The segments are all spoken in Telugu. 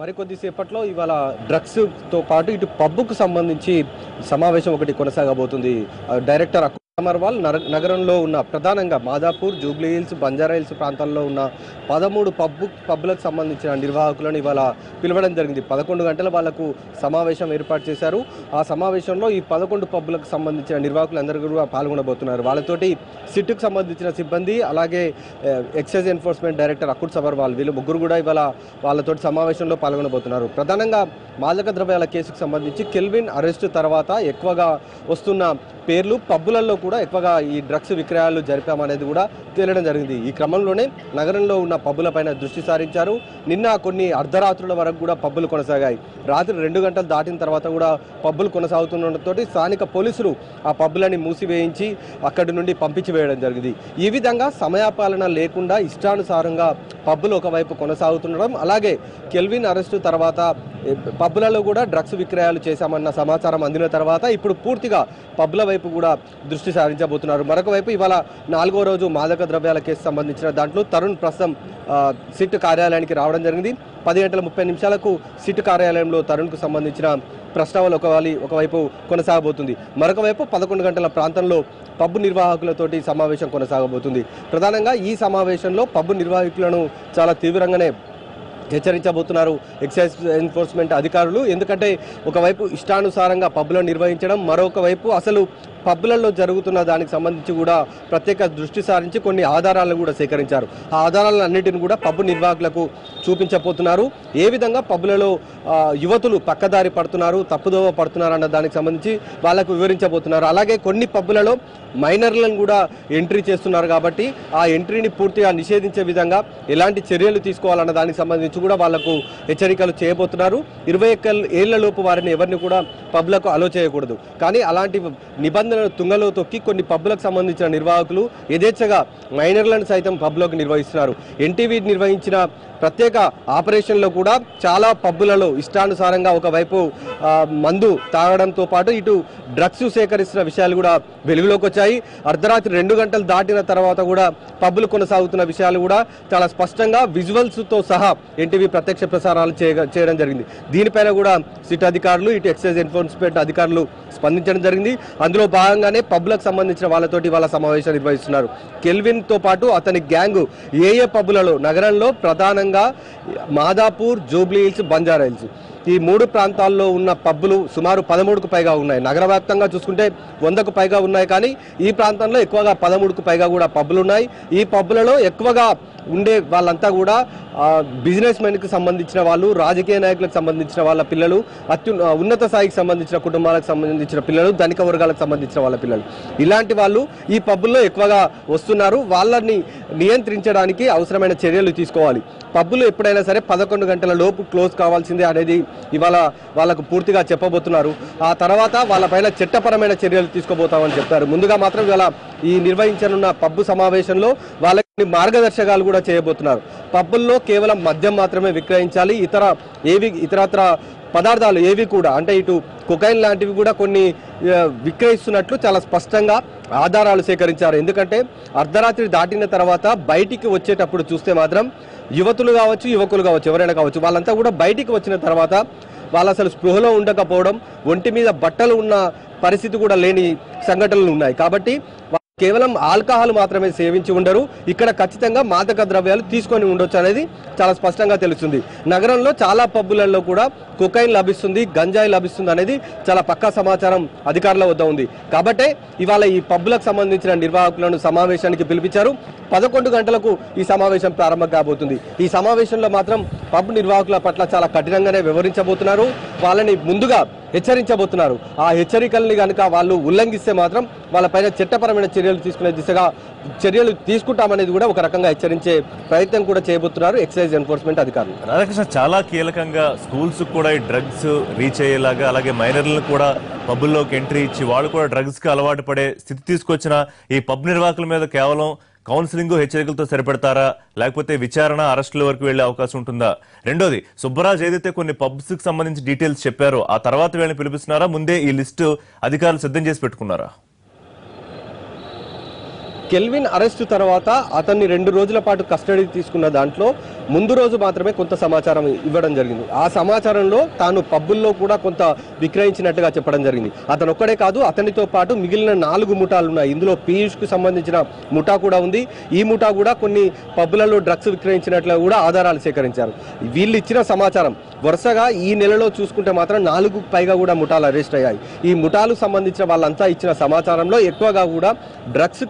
మరికొద్దిసేపట్లో ఇవాళ డ్రగ్స్తో పాటు ఇటు పబ్బుకు సంబంధించి సమావేశం ఒకటి కొనసాగబోతుంది. డైరెక్టర్ అమర్వాల్ నగరంలో ఉన్న ప్రధానంగా మాదాపూర్ జూబ్లీ హిల్స్ బంజారా హిల్స్ ప్రాంతాల్లో ఉన్న పదమూడు పబ్బు పబ్బులకు సంబంధించిన నిర్వాహకులను ఇవాళ పిలవడం జరిగింది. పదకొండు గంటల వాళ్ళకు సమావేశం ఏర్పాటు చేశారు. ఆ సమావేశంలో ఈ పదకొండు పబ్బులకు సంబంధించిన నిర్వాహకులు అందరూ కూడా పాల్గొనబోతున్నారు. వాళ్ళతోటి సిట్టుకు సంబంధించిన సిబ్బంది అలాగే excise enforcement director Akun Sabharwal వీళ్ళు ముగ్గురు కూడా ఇవాళ వాళ్ళతోటి సమావేశంలో పాల్గొనబోతున్నారు. ప్రధానంగా మాదక ద్రవ్యాల కేసుకు సంబంధించి కెల్విన్ అరెస్టు తర్వాత ఎక్కువగా వస్తున్న పేర్లు పబ్బులలో కూడా ఎక్కువగా ఈ డ్రగ్స్ విక్రయాలు జరిపామనేది కూడా తేలడం జరిగింది. ఈ క్రమంలోనే నగరంలో ఉన్న పబ్బులపైన దృష్టి సారించారు. నిన్న కొన్ని అర్ధరాత్రుల వరకు కూడా పబ్బులు కొనసాగాయి. రాత్రి రెండు గంటలు దాటిన తర్వాత కూడా పబ్బులు కొనసాగుతుండటంతో స్థానిక పోలీసులు ఆ పబ్బులని మూసివేయించి అక్కడి నుండి పంపించి వేయడం జరిగింది. ఈ విధంగా సమయపాలన లేకుండా ఇష్టానుసారంగా పబ్బులు ఒకవైపు కొనసాగుతుండడం అలాగే కెల్విన్ అరెస్టు తర్వాత పబ్బులలో కూడా డ్రగ్స్ విక్రయాలు చేశామన్న సమాచారం అందిన తర్వాత ఇప్పుడు పూర్తిగా పబ్బుల వైపు కూడా దృష్టి సారించబోతున్నారు. మరొక వైపు ఇవాళ నాలుగో రోజు మాదక ద్రవ్యాల కేసు సంబంధించిన దాంట్లో తరుణ్ ప్రస్తుతం సిట్ కార్యాలయానికి రావడం జరిగింది. పది గంటల ముప్పై నిమిషాలకు సిట్ కార్యాలయంలో తరుణ్కు సంబంధించిన ప్రశ్నావళి ఒకవాలి ఒకవైపు కొనసాగబోతుంది. మరొక వైపు పదకొండు గంటల ప్రాంతంలో పబ్బు నిర్వాహకులతోటి సమావేశం కొనసాగబోతుంది. ప్రధానంగా ఈ సమావేశంలో పబ్బు నిర్వాహకులను చాలా తీవ్రంగానే హెచ్చరించబోతున్నారు ఎక్సైజ్ ఎన్ఫోర్స్మెంట్ అధికారులు. ఎందుకంటే ఒకవైపు ఇష్టానుసారంగా పబ్బులను నిర్వహించడం మరొక వైపు అసలు పబ్లలో జరుగుతున్న దానికి సంబంధించి కూడా ప్రత్యేక దృష్టి సారించి కొన్ని ఆధారాలను కూడా సేకరించారు. ఆ ఆధారాలన్నింటిని కూడా పబ్బు నిర్వాహకులకు చూపించబోతున్నారు. ఏ విధంగా పబ్బులలో యువతులు పక్కదారి పడుతున్నారు తప్పుదోవ పడుతున్నారు అన్న దానికి సంబంధించి వాళ్ళకు వివరించబోతున్నారు. అలాగే కొన్ని పబ్బులలో మైనర్లను కూడా ఎంట్రీ చేస్తున్నారు కాబట్టి ఆ ఎంట్రీని పూర్తిగా నిషేధించే విధంగా ఎలాంటి చర్యలు తీసుకోవాలన్న దానికి సంబంధించి కూడా వాళ్ళకు హెచ్చరికలు చేయబోతున్నారు. ఇరవై ఒక్క ఏళ్ళలోపు వారిని ఎవరిని కూడా పబ్లకు అలో చేయకూడదు. కానీ అలాంటి నిబంధన నిబంధనలు తుంగలో తొక్కి కొన్ని పబ్లకు సంబంధించిన నిర్వాహకులు యథేచ్ఛగా మైనర్లను సైతం పబ్లోకి నిర్వహిస్తున్నారు. ఎన్టీవీ నిర్వహించిన ప్రత్యేక ఆపరేషన్లో కూడా చాలా పబ్బులలో ఇష్టానుసారంగా ఒకవైపు మందు తాగడంతో పాటు ఇటు డ్రగ్స్ సేకరిస్తున్న విషయాలు కూడా వెలుగులోకి వచ్చాయి. అర్ధరాత్రి రెండు గంటలు దాటిన తర్వాత కూడా పబ్బులు కొనసాగుతున్న విషయాలు కూడా చాలా స్పష్టంగా విజువల్స్తో సహా ఎన్టీవీ ప్రత్యక్ష ప్రసారాలు చేయ- చేయడం జరిగింది. దీనిపైన కూడా సిట్ అధికారులు ఇటు ఎక్సైజ్ ఎన్ఫోర్స్మెంట్ అధికారులు స్పందించడం జరిగింది. అందులో భాగంగానే పబ్లకు సంబంధించిన వాళ్ళతోటి వాళ్ళ సమావేశం నిర్వహిస్తున్నారు. కెల్విన్తో పాటు అతని గ్యాంగ్ ఏ ఏ పబ్బులలో నగరంలో ప్రధానంగా మాదాపూర్ జూబ్లీ హిల్స్ బంజారా హిల్స్. ఈ మూడు ప్రాంతాల్లో ఉన్న పబ్బులు సుమారు పదమూడుకు పైగా ఉన్నాయి. నగర వ్యాప్తంగా చూసుకుంటే వందకు పైగా ఉన్నాయి కానీ ఈ ప్రాంతంలో ఎక్కువగా పదమూడుకు పైగా కూడా పబ్బులు ఉన్నాయి. ఈ పబ్బులలో ఎక్కువగా ఉండే వాళ్ళంతా కూడా బిజినెస్ మెన్కి సంబంధించిన వాళ్ళు రాజకీయ నాయకులకు సంబంధించిన వాళ్ళ పిల్లలు అత్యు ఉన్నత స్థాయికి సంబంధించిన కుటుంబాలకు సంబంధించిన పిల్లలు ధనిక వర్గాలకు సంబంధించిన వాళ్ళ పిల్లలు. ఇలాంటి వాళ్ళు ఈ పబ్బుల్లో ఎక్కువగా వస్తున్నారు. వాళ్ళని నియంత్రించడానికి అవసరమైన చర్యలు తీసుకోవాలి. పబ్బులు ఎప్పుడైనా సరే పదకొండు గంటల లోపు క్లోజ్ కావాల్సిందే అనేది ఇవాళ వాళ్ళకు పూర్తిగా చెప్పబోతున్నారు. ఆ తర్వాత వాళ్ళపైన చట్టపరమైన చర్యలు తీసుకోబోతామని చెప్తారు. ముందుగా మాత్రం ఇవాళ ఈ నిర్వహించనున్న పబ్బు సమావేశంలో వాళ్ళకి మార్గదర్శకాలు కూడా చేయబోతున్నారు. పబ్బుల్లో కేవలం మద్యం మాత్రమే విక్రయించాలి ఇతర ఏవి ఇతరత్ర పదార్థాలు ఏవి కూడా అంటే ఇటు కొకైన్ లాంటివి కూడా కొన్ని విక్రయిస్తున్నట్లు చాలా స్పష్టంగా ఆధారాలు సేకరించారు. ఎందుకంటే అర్ధరాత్రి దాటిన తర్వాత బయటికి వచ్చేటప్పుడు చూస్తే మాత్రం యువతులు కావచ్చు యువకులు కావచ్చు ఎవరైనా కావచ్చు వాళ్ళంతా కూడా బయటికి వచ్చిన తర్వాత వాళ్ళు అసలు స్పృహలో ఉండకపోవడం ఒంటి మీద బట్టలు ఉన్న పరిస్థితి కూడా లేని సంఘటనలు ఉన్నాయి. కాబట్టి కేవలం ఆల్కహాల్ మాత్రమే సేవించి ఉండరు. ఇక్కడ ఖచ్చితంగా మాదక ద్రవ్యాలు తీసుకొని ఉండొచ్చు అనేది చాలా స్పష్టంగా తెలుస్తుంది. నగరంలో చాలా పబ్బులలో కూడా కొకైన్ లభిస్తుంది గంజాయి లభిస్తుంది అనేది చాలా పక్కా సమాచారం అధికారుల వద్ద ఉంది. కాబట్టే ఇవాళ ఈ పబ్బులకు సంబంధించిన నిర్వాహకులను సమావేశానికి పిలిపించారు. పదకొండు గంటలకు ఈ సమావేశం ప్రారంభం కాబోతుంది. ఈ సమావేశంలో మాత్రం పబ్ నిర్వాహకుల పట్ల చాలా కఠినంగానే వివరించబోతున్నారు. వాళ్ళని ముందుగా హెచ్చరించబోతున్నారు. ఆ హెచ్చరికల్ని కనుక వాళ్ళు ఉల్లంఘిస్తే మాత్రం వాళ్ళపైన చట్టపరమైన చర్యలు తీసుకునే దిశగా చర్యలు తీసుకుంటామనేది కూడా ఒక రకంగా హెచ్చరించే ప్రయత్నం కూడా చేయబోతున్నారు ఎక్సైజ్ ఎన్ఫోర్స్మెంట్ అధికారులు. రాధాకృష్ణ చాలా కీలకంగా స్కూల్స్ కూడా ఈ డ్రగ్స్ రీచ్ అయ్యేలాగా అలాగే మైనర్లను కూడా పబ్బుల్లోకి ఎంట్రీ ఇచ్చి వాళ్ళు కూడా డ్రగ్స్కి అలవాటు పడే స్థితి తీసుకొచ్చిన ఈ పబ్ నిర్వాహకుల మీద కేవలం కౌన్సిలింగ్ హెచ్చరికలతో సరిపెడతారా? లేకపోతే విచారణ అరెస్టుల వరకు వెళ్ళే అవకాశం ఉంటుందా? రెండోది సుబ్బరాజ్ ఏదైతే కొన్ని పబ్స్కి సంబంధించి డీటెయిల్స్ చెప్పారో ఆ తర్వాత వీళ్ళని పిలిపిస్తున్నారా? ముందే ఈ లిస్టు అధికారులు సిద్ధం చేసి పెట్టుకున్నారా? కెల్విన్ అరెస్టు తర్వాత అతన్ని రెండు రోజుల పాటు కస్టడీ తీసుకున్న దాంట్లో ముందు రోజు మాత్రమే కొంత సమాచారం ఇవ్వడం జరిగింది. ఆ సమాచారంలో తాను పబ్బుల్లో కూడా కొంత విక్రయించినట్టుగా చెప్పడం జరిగింది. అతను ఒక్కడే కాదు అతనితో పాటు మిగిలిన నాలుగు ముఠాలు ఉన్నాయి. ఇందులో పీయూష్కు సంబంధించిన ముఠా కూడా ఉంది. ఈ ముఠా కూడా కొన్ని పబ్బులలో డ్రగ్స్ విక్రయించినట్లు కూడా ఆధారాలు సేకరించారు. వీళ్ళు ఇచ్చిన సమాచారం వరుసగా ఈ నెలలో చూసుకుంటే మాత్రం నాలుగు పైగా కూడా ముఠాలు అరెస్ట్ అయ్యాయి. ఈ ముఠాలు సంబంధించిన వాళ్ళంతా ఇచ్చిన సమాచారంలో ఎక్కువగా కూడా డ్రగ్స్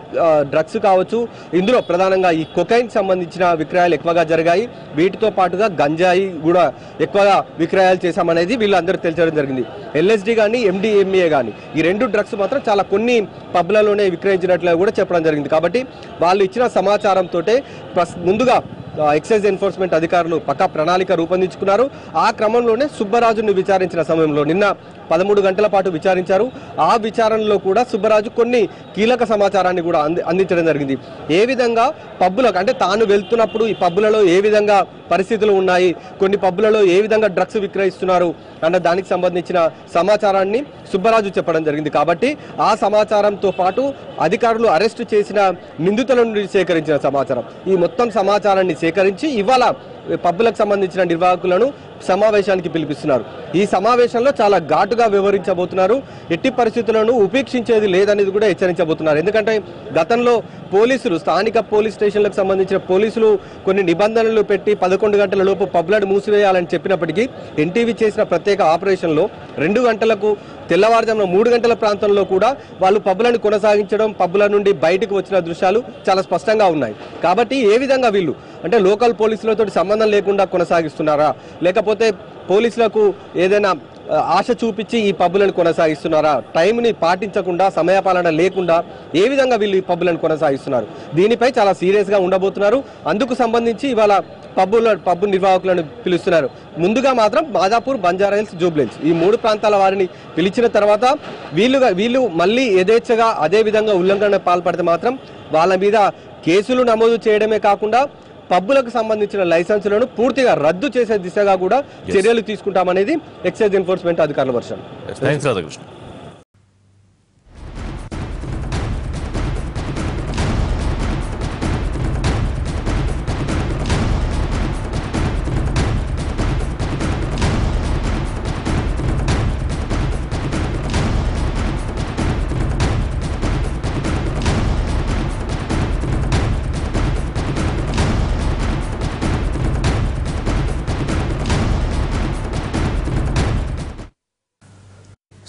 డ్రగ్స్ కావచ్చు ఇందులో ప్రధానంగా ఈ కొకైన్ సంబంధించిన విక్రయాలు ఎక్కువగా జరిగాయి. వీటితో పాటుగా గంజాయి కూడా ఎక్కువగా విక్రయాలు చేశామనేది వీళ్ళందరూ తెలియడం జరిగింది. ఎల్ఎస్డి కానీ ఎండిఎంఏ కానీ ఈ రెండు డ్రగ్స్ మాత్రం చాలా కొన్ని పబ్లలోనే విక్రయించినట్లు కూడా చెప్పడం జరిగింది. కాబట్టి వాళ్ళు ఇచ్చిన సమాచారంతో ముందుగా ఎక్సైజ్ ఎన్ఫోర్స్మెంట్ అధికారులు పక్కా ప్రణాళిక రూపొందించుకున్నారు. ఆ క్రమంలోనే సుబ్బరాజును విచారించిన సమయంలో నిన్న పదమూడు గంటల పాటు విచారించారు. ఆ విచారణలో కూడా సుబ్బరాజు కొన్ని కీలక సమాచారాన్ని కూడా అంది అందించడం జరిగింది. ఏ విధంగా పబ్బులకు అంటే తాను వెళ్తున్నప్పుడు ఈ పబ్బులలో ఏ విధంగా పరిస్థితులు ఉన్నాయి కొన్ని పబ్బులలో ఏ విధంగా డ్రగ్స్ విక్రయిస్తున్నారు అన్న దానికి సంబంధించిన సమాచారాన్ని సుబ్బరాజు చెప్పడం జరిగింది. కాబట్టి ఆ సమాచారంతో పాటు అధికారులు అరెస్టు చేసిన నిందితుల నుండి సేకరించిన సమాచారం. ఈ మొత్తం సమాచారాన్ని సేకరించి ఇవాళ పబ్బులకు సంబంధించిన నిర్వాహకులను సమావేశానికి పిలిపిస్తున్నారు. ఈ సమావేశంలో చాలా ఘాటుగా వివరించబోతున్నారు ఎట్టి పరిస్థితులను ఉపేక్షించేది లేదనేది కూడా హెచ్చరించబోతున్నారు. ఎందుకంటే గతంలో పోలీసులు స్థానిక పోలీస్ స్టేషన్లకు సంబంధించిన పోలీసులు కొన్ని నిబంధనలు పెట్టి పదకొండు గంటల లోపు పబ్లను మూసివేయాలని చెప్పినప్పటికీ ఎన్టీవీ చేసిన ప్రత్యేక ఆపరేషన్లో రెండు గంటలకు తెల్లవారుజామున మూడు గంటల ప్రాంతంలో కూడా వాళ్ళు పబ్బులను కొనసాగించడం పబ్బుల నుండి బయటకు వచ్చిన దృశ్యాలు చాలా స్పష్టంగా ఉన్నాయి. కాబట్టి ఏ విధంగా వీళ్ళు అంటే లోకల్ పోలీసులతో సంబంధం లేకుండా కొనసాగిస్తున్నారా? లేకపోతే పోలీసులకు ఏదైనా ఆశ చూపించి ఈ పబ్బులను కొనసాగిస్తున్నారా? టైంని పాటించకుండా సమయపాలన లేకుండా ఏ విధంగా వీళ్ళు ఈ పబ్బులను కొనసాగిస్తున్నారు? దీనిపై చాలా సీరియస్గా ఉండబోతున్నారు. అందుకు సంబంధించి ఇవాళ పబ్బుల పబ్బు నిర్వాహకులను పిలుస్తున్నారు. ముందుగా మాత్రం మాదాపూర్ బంజారాహిల్స్ జూబ్లెన్స్ ఈ మూడు ప్రాంతాల వారిని పిలిచిన తర్వాత వీళ్ళుగా వీళ్ళు మళ్ళీ యథేచ్ఛగా అదే విధంగా ఉల్లంఘన పాల్పడితే మాత్రం వాళ్ళ మీద కేసులు నమోదు చేయడమే కాకుండా పబ్బులకు సంబంధించిన లైసెన్సులను పూర్తిగా రద్దు చేసే దిశగా కూడా చర్యలు తీసుకుంటామనేది ఎక్సైజ్ ఎన్ఫోర్స్మెంట్ అధికారుల వర్షం. రాధాకృష్ణ.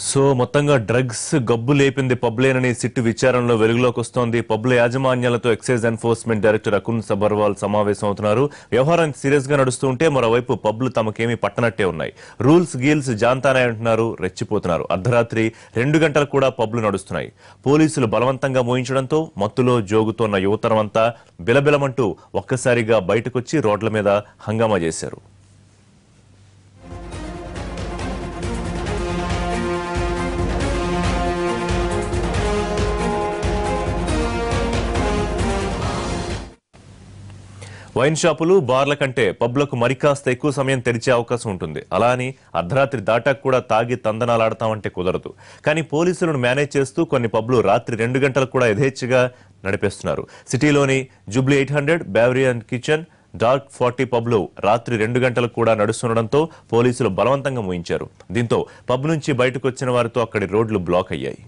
సో మొత్తంగా డ్రగ్స్ గబ్బు లేపింది పబ్లేనని సిట్టు విచారణలో వెలుగులోకి వస్తోంది. పబ్ల యాజమాన్యాలతో excise enforcement director Akun Sabharwal సమావేశం అవుతున్నారు. వ్యవహారం సీరియస్గా నడుస్తుంటే మరోవైపు పబ్లు తమకేమీ పట్టనట్టే ఉన్నాయి. రూల్స్ గీల్స్ జాంతానే అంటున్నారు రెచ్చిపోతున్నారు. అర్ధరాత్రి రెండు గంటలు కూడా పబ్లు నడుస్తున్నాయి. పోలీసులు బలవంతంగా మోయించడంతో మత్తులో జోగుతోన్న యువతరం అంతా బిలబిలమంటూ ఒక్కసారిగా బయటకొచ్చి రోడ్ల మీద హంగామా చేశారు. వైన్ షాపులు బార్ల కంటే పబ్లకు మరికాస్త ఎక్కువ సమయం తెరిచే అవకాశం ఉంటుంది. అలా అని అర్ధరాత్రి దాటాక కూడా తాగి తందనాలాడతామంటే కుదరదు. కానీ పోలీసులను మేనేజ్ చేస్తూ కొన్ని పబ్లు రాత్రి రెండు గంటలకు కూడా యథేచ్ఛగా నడిపేస్తున్నారు. సిటీలోని Jubilee eight hundred Bavarian and Kitchen Dark forty పబ్లు రాత్రి రెండు గంటలకు కూడా నడుస్తుండడంతో పోలీసులు బలవంతంగా ముయించారు. దీంతో పబ్ నుంచి బయటకు వచ్చిన వారితో అక్కడి రోడ్లు బ్లాక్ అయ్యాయి.